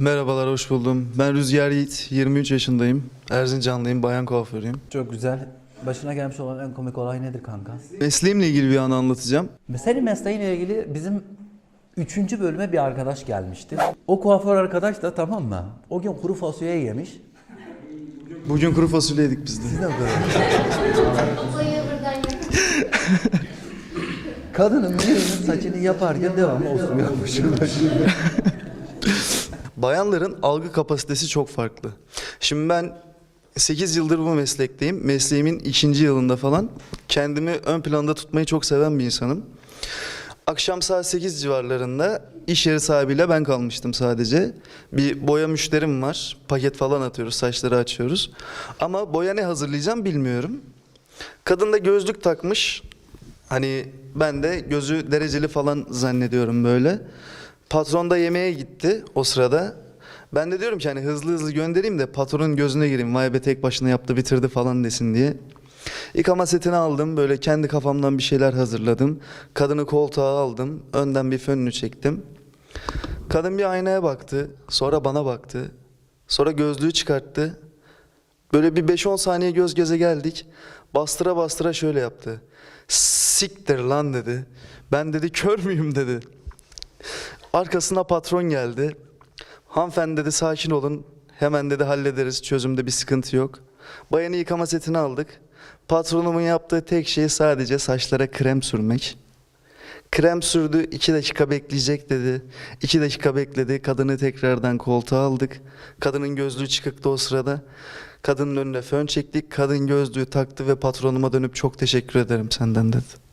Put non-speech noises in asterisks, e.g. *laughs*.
Merhabalar, hoş buldum. Ben Rüzgar Yiğit, 23 yaşındayım. Erzincanlıyım, bayan kuaförüyüm. Çok güzel. Başına gelmiş olan en komik olay nedir kanka? Mesleğimle ilgili bir anı anlatacağım. Senin mesleğinle ilgili bizim üçüncü bölüme bir arkadaş gelmişti. O kuaför arkadaş da tamam mı? O gün kuru fasulye yemiş. Bugün kuru fasulye yedik biz de. Siz yok. *laughs* Kadının birinin saçını yaparken devamlı osuruyormuş. *laughs* Bayanların algı kapasitesi çok farklı. Şimdi ben 8 yıldır bu meslekteyim. Mesleğimin ikinci yılında falan. Kendimi ön planda tutmayı çok seven bir insanım. Akşam saat 8 civarlarında iş yeri sahibiyle ben kalmıştım sadece. Bir boya müşterim var. Paket falan atıyoruz, saçları açıyoruz. Ama boya ne hazırlayacağım bilmiyorum. Kadın da gözlük takmış. Hani ben de gözü dereceli falan zannediyorum böyle. Patron da yemeğe gitti o sırada. Ben de diyorum ki hani hızlı hızlı göndereyim de patronun gözüne gireyim. Vay be tek başına yaptı bitirdi falan desin diye. Yıkama setini aldım. Böyle kendi kafamdan bir şeyler hazırladım. Kadını koltuğa aldım. Önden bir fönünü çektim. Kadın bir aynaya baktı. Sonra bana baktı. Sonra gözlüğü çıkarttı. Böyle bir 5-10 saniye göz göze geldik. Bastıra bastıra şöyle yaptı. Siktir lan dedi. Ben dedi kör müyüm dedi. Arkasına patron geldi. Hanımefendi dedi sakin olun. Hemen dedi hallederiz. Çözümde bir sıkıntı yok. Bayanı yıkama setini aldık. Patronumun yaptığı tek şey sadece saçlara krem sürmek. Krem sürdü, iki dakika bekleyecek dedi. İki dakika bekledi, kadını tekrardan koltuğa aldık. Kadının gözlüğü çıkıktı o sırada. Kadının önüne fön çektik, kadın gözlüğü taktı ve patronuma dönüp çok teşekkür ederim senden dedi.